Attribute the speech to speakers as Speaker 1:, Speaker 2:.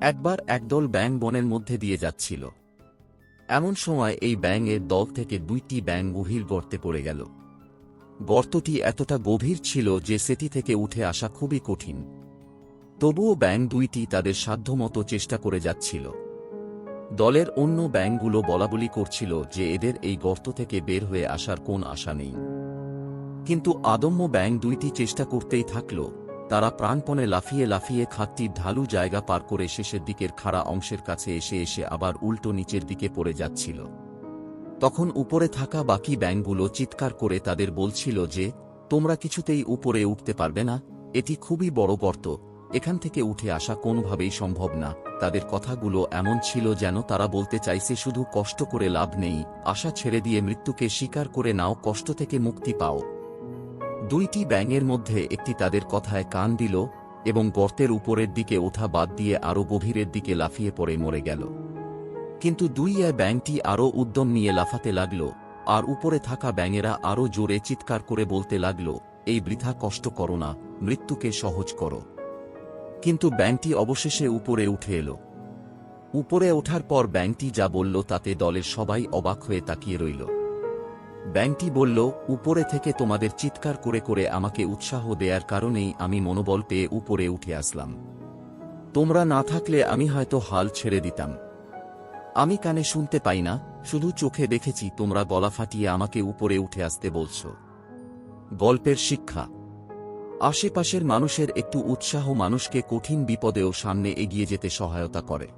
Speaker 1: একবার একদল ব্যাং বনের মধ্যে দিয়ে যাচ্ছিল। এমন সময় এই ব্যাঙের দল থেকে দুইটি ব্যাং গভীর গর্তে পড়ে গেল। গর্তটি এতটা গভীর ছিল যে সেটি থেকে উঠে আসা খুবই কঠিন। তবুও ব্যাং দুইটি তাদের সাধ্যমতো চেষ্টা করে যাচ্ছিল। দলের অন্য ব্যাংকগুলো বলাবলি করছিল যে এদের এই গর্ত থেকে বের হয়ে আসার কোন আশা নেই। কিন্তু আদম্য ব্যাং দুইটি চেষ্টা করতেই থাকল তারা প্রাণপণে লাফিয়ে লাফিয়ে খাতটির ঢালু জায়গা পার করে শেষের দিকের খাড়া অংশের কাছে এসে এসে আবার উল্টো নিচের দিকে পড়ে যাচ্ছিল। তখন উপরে থাকা বাকি ব্যাংকগুলো চিৎকার করে তাদের বলছিল যে, তোমরা কিছুতেই উপরে উঠতে পারবে না, এটি খুবই বড় গর্ত, এখান থেকে উঠে আসা কোনোভাবেই সম্ভব না, তাদের কথাগুলো এমন ছিল যেন তারা বলতে চাইছে শুধু কষ্ট করে লাভ নেই, আশা ছেড়ে দিয়ে মৃত্যুকে স্বীকার করে নাও, কষ্ট থেকে মুক্তি পাও। দুইটি ব্যাঙের মধ্যে একটি তাদের কথায় কান দিল এবং গর্তের উপরের দিকে ওঠা বাদ দিয়ে আরও গভীরের দিকে লাফিয়ে পড়ে মরে গেল। কিন্তু দুই এ ব্যাংকটি আরও উদ্যম নিয়ে লাফাতে লাগল, আর উপরে থাকা ব্যাঙেরা আরও জোরে চিৎকার করে বলতে লাগল, এই বৃথা কষ্ট করো না, মৃত্যুকে সহজ করো। কিন্তু ব্যাংকটি অবশেষে উপরে উঠে এলো। উপরে ওঠার পর ব্যাংকটি যা বলল তাতে দলের সবাই অবাক হয়ে তাকিয়ে রইল। ব্যাংকটি বলল, উপরে থেকে তোমাদের চিৎকার করে করে আমাকে উৎসাহ দেয়ার কারণেই আমি মনোবল পেয়ে উপরে উঠে আসলাম। তোমরা না থাকলে আমি হয়তো হাল ছেড়ে দিতাম। আমি কানে শুনতে পাই না, শুধু চোখে দেখেছি তোমরা গলা ফাটিয়ে আমাকে উপরে উঠে আসতে বলছ। গল্পের শিক্ষা। আশেপাশের মানুষের একটু উৎসাহ মানুষকে কঠিন বিপদেও সামনে এগিয়ে যেতে সহায়তা করে।